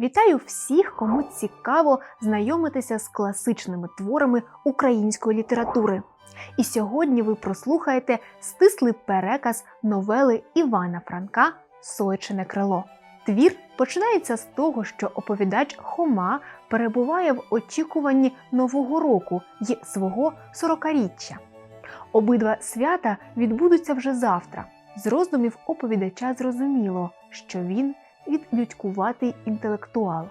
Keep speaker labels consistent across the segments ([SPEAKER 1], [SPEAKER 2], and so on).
[SPEAKER 1] Вітаю всіх, кому цікаво знайомитися з класичними творами української літератури. І сьогодні ви прослухаєте стислий переказ новели Івана Франка Сойчине крило. Твір починається з того, що оповідач Хома перебуває в очікуванні Нового року й свого сорокаріччя. Обидва свята відбудуться вже завтра. З роздумів оповідача зрозуміло, що він відлюдькуватий інтелектуал.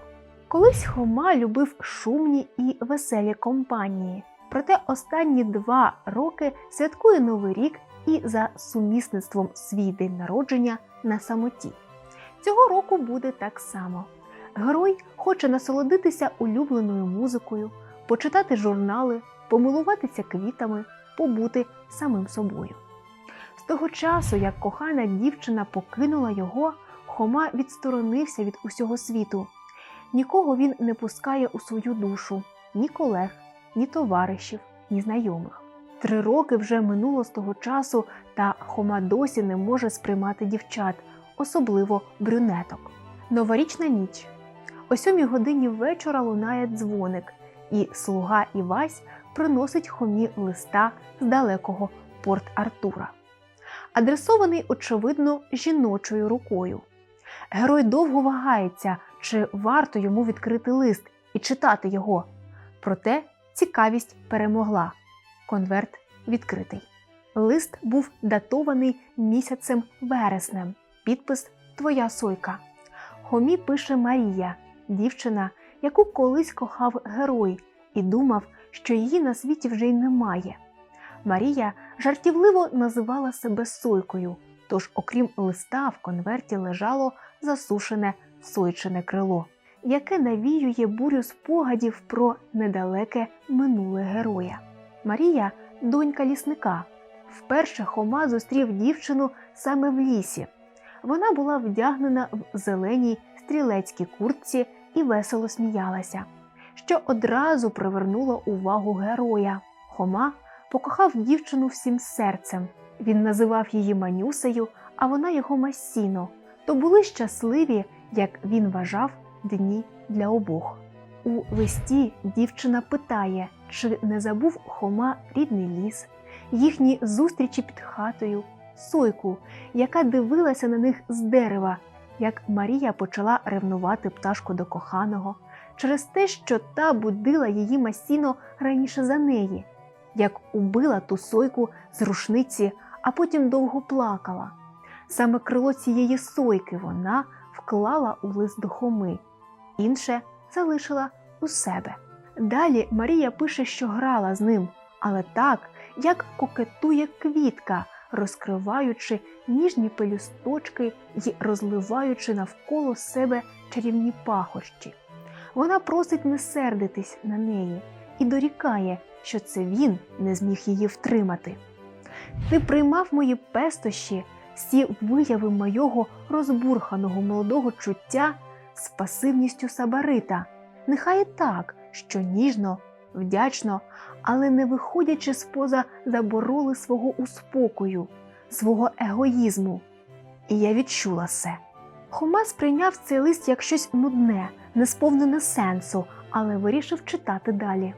[SPEAKER 1] Колись Хома любив шумні і веселі компанії, проте останні два роки святкує Новий рік і за сумісництвом свій день народження на самоті. Цього року буде так само. Герой хоче насолодитися улюбленою музикою, почитати журнали, помилуватися квітами, побути самим собою. З того часу, як кохана дівчина покинула його, Хома відсторонився від усього світу. Нікого він не пускає у свою душу, ні колег, ні товаришів, ні знайомих. Три роки вже минуло з того часу, та Хома досі не може сприймати дівчат, особливо брюнеток. Новорічна ніч. О сьомій годині вечора лунає дзвоник, і слуга Івась приносить Хомі листа з далекого Порт Артура. Адресований, очевидно, жіночою рукою. Герой довго вагається, чи варто йому відкрити лист і читати його. Проте цікавість перемогла. Конверт відкритий. Лист був датований місяцем вереснем. Підпис Твоя сойка. Хомі пише Марія, дівчина, яку колись кохав герой, і думав, що її на світі вже й немає. Марія жартівливо називала себе сойкою, тож, окрім листа, в конверті лежало засушене сойчине крило, яке навіює бурю спогадів про недалеке минуле героя. Марія донька лісника. Вперше Хома зустрів дівчину саме в лісі. Вона була вдягнена в зеленій стрілецькій куртці і весело сміялася, що одразу привернуло увагу героя. Хома покохав дівчину всім серцем. Він називав її Манюсею, а вона його Масіно. То були щасливі, як він вважав, дні для обох. У листі дівчина питає, чи не забув Хома рідний ліс, їхні зустрічі під хатою, сойку, яка дивилася на них з дерева, як Марія почала ревнувати пташку до коханого через те, що та будила її Масіно раніше за неї, як убила ту сойку з рушниці, а потім довго плакала. Саме крило цієї сойки вона вклала у лист до Хоми, інше залишила у себе. Далі Марія пише, що грала з ним, але так, як кокетує квітка, розкриваючи ніжні пелюсточки й розливаючи навколо себе чарівні пахощі. Вона просить не сердитись на неї і дорікає, що це він не зміг її втримати. Ти приймав мої пестощі, всі вияви мойого розбурханого молодого чуття з пасивністю сабарита. Нехай і так, що ніжно, вдячно, але не виходячи з поза забороли свого успокою, свого егоїзму. І я відчула це. Хома сприйняв цей лист як щось нудне, не сповнене сенсу, але вирішив читати далі.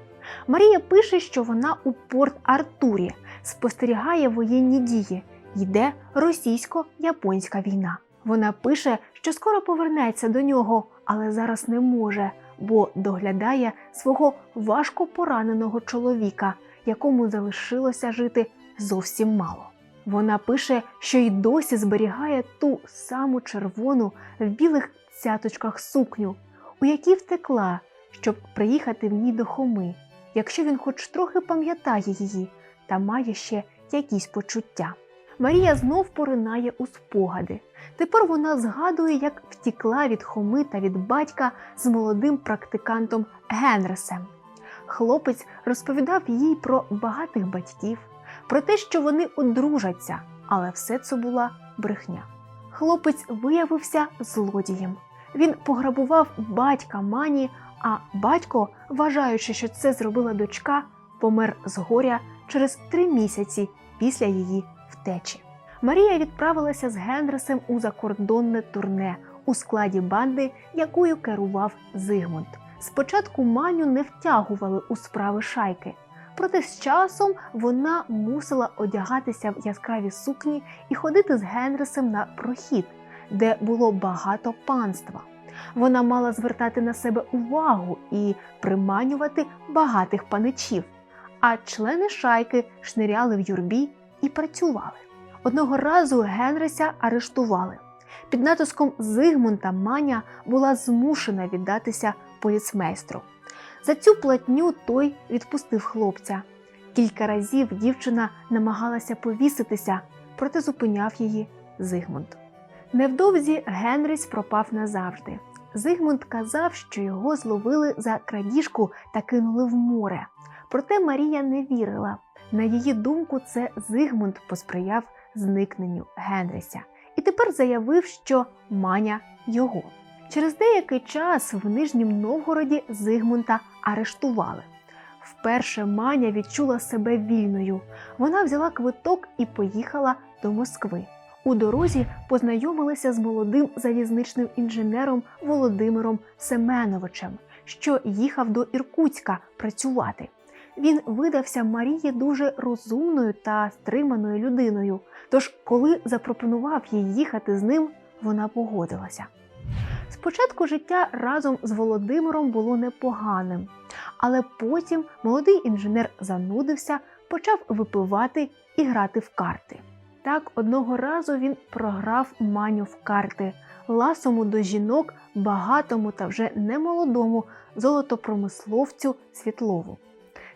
[SPEAKER 1] Марія пише, що вона у Порт Артурі спостерігає воєнні дії, йде російсько-японська війна. Вона пише, що скоро повернеться до нього, але зараз не може, бо доглядає свого важко пораненого чоловіка, якому залишилося жити зовсім мало. Вона пише, що й досі зберігає ту саму червону в білих цяточках сукню, у якій втекла, щоб приїхати в ній до Хоми, якщо він хоч трохи пам'ятає її та має ще якісь почуття. Марія знов поринає у спогади. Тепер вона згадує, як втікла від Хоми та від батька з молодим практикантом Генресем. Хлопець розповідав їй про багатих батьків, про те, що вони одружаться, але все це була брехня. Хлопець виявився злодієм. Він пограбував батька Мані, а батько, вважаючи, що це зробила дочка, помер з горя через три місяці після її втечі. Марія відправилася з Генресем у закордонне турне у складі банди, якою керував Зигмунд. Спочатку Маню не втягували у справи шайки, проте з часом вона мусила одягатися в яскраві сукні і ходити з Генрисом на прохід, де було багато панства. Вона мала звертати на себе увагу і приманювати багатих паничів, а члени шайки шниряли в юрбі і працювали. Одного разу Генриса арештували. Під натиском Зигмунта Маня була змушена віддатися поліцмейстру. За цю платню той відпустив хлопця. Кілька разів дівчина намагалася повіситися, проте зупиняв її Зигмунд. Невдовзі Генріс пропав назавжди. Зигмунд казав, що його зловили за крадіжку та кинули в море. Проте Марія не вірила. На її думку, це Зигмунд посприяв зникненню Генріся і тепер заявив, що Маня його. Через деякий час в Нижнім Новгороді Зигмунта арештували. Вперше Маня відчула себе вільною. Вона взяла квиток і поїхала до Москви. У дорозі познайомилися з молодим залізничним інженером Володимиром Семеновичем, що їхав до Іркутська працювати. Він видався Марії дуже розумною та стриманою людиною. Тож, коли запропонував їй їхати з ним, вона погодилася. Спочатку життя разом з Володимиром було непоганим, але потім молодий інженер занудився, почав випивати і грати в карти. Так, одного разу він програв маню в карти, ласому до жінок, багатому та вже немолодому золотопромисловцю Світлову.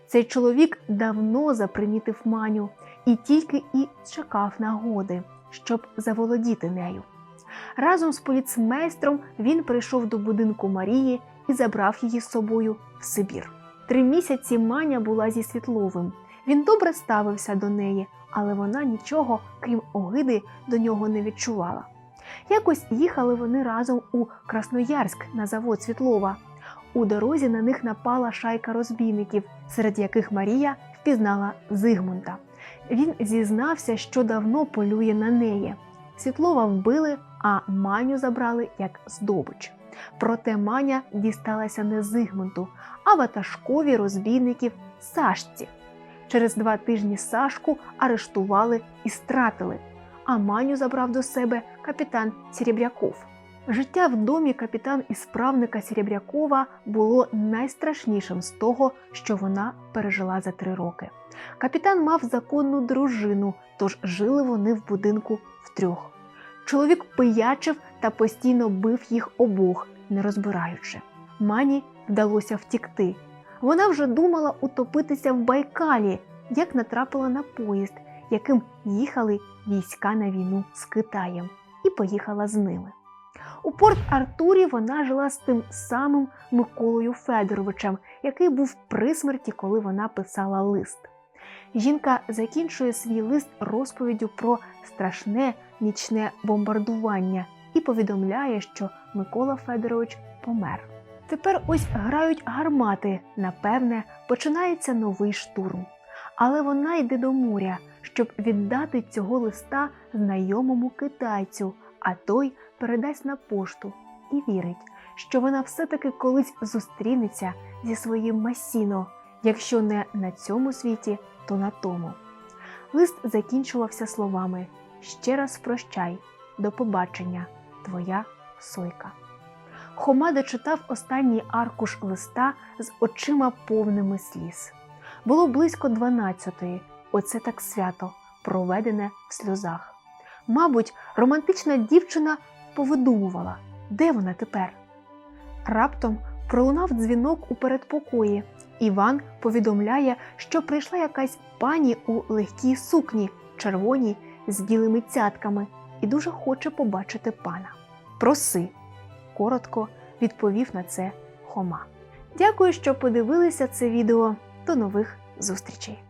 [SPEAKER 1] Цей чоловік давно запримітив маню і тільки і чекав нагоди, щоб заволодіти нею. Разом з поліцмейстром він прийшов до будинку Марії і забрав її з собою в Сибір. Три місяці Маня була зі Світловим. Він добре ставився до неї, але вона нічого, крім огиди, до нього не відчувала. Якось їхали вони разом у Красноярськ на завод Світлова. У дорозі на них напала шайка розбійників, серед яких Марія впізнала Зигмунта. Він зізнався, що давно полює на неї. Світлова вбили, а Маню забрали як здобич. Проте Маня дісталася не Зигмунту, а ватажкові розбійників Сашці. Через два тижні Сашку арештували і стратили, а Маню забрав до себе капітан Серебряков. Життя в домі капітан ісправника Серебрякова було найстрашнішим з того, що вона пережила за три роки. Капітан мав законну дружину, тож жили вони в будинку втрьох. Чоловік пиячив та постійно бив їх обох, не розбираючи. Мані вдалося втікти. Вона вже думала утопитися в Байкалі, як натрапила на поїзд, яким їхали війська на війну з Китаєм, і поїхала з ними. У Порт Артурі вона жила з тим самим Миколою Федоровичем, який був при смерті, коли вона писала лист. Жінка закінчує свій лист розповіддю про страшне нічне бомбардування і повідомляє, що Микола Федорович помер. Тепер ось грають гармати, напевне, починається новий штурм. Але вона йде до моря, щоб віддати цього листа знайомому китайцю, а той передасть на пошту і вірить, що вона все-таки колись зустрінеться зі своїм Масіно, якщо не на цьому світі, то на тому. Лист закінчувався словами Ще раз прощай, до побачення, твоя сойка. Хома дочитав останній аркуш листа з очима повними сліз. Було близько дванадцятої, оце так свято, проведене в сльозах. Мабуть, романтична дівчина повидумувала, де вона тепер. Раптом пролунав дзвінок у передпокої. Іван повідомляє, що прийшла якась пані у легкій сукні, червоній з білими цятками, і дуже хоче побачити пана. Проси, коротко відповів на це Хома. Дякую, що подивилися це відео. До нових зустрічей!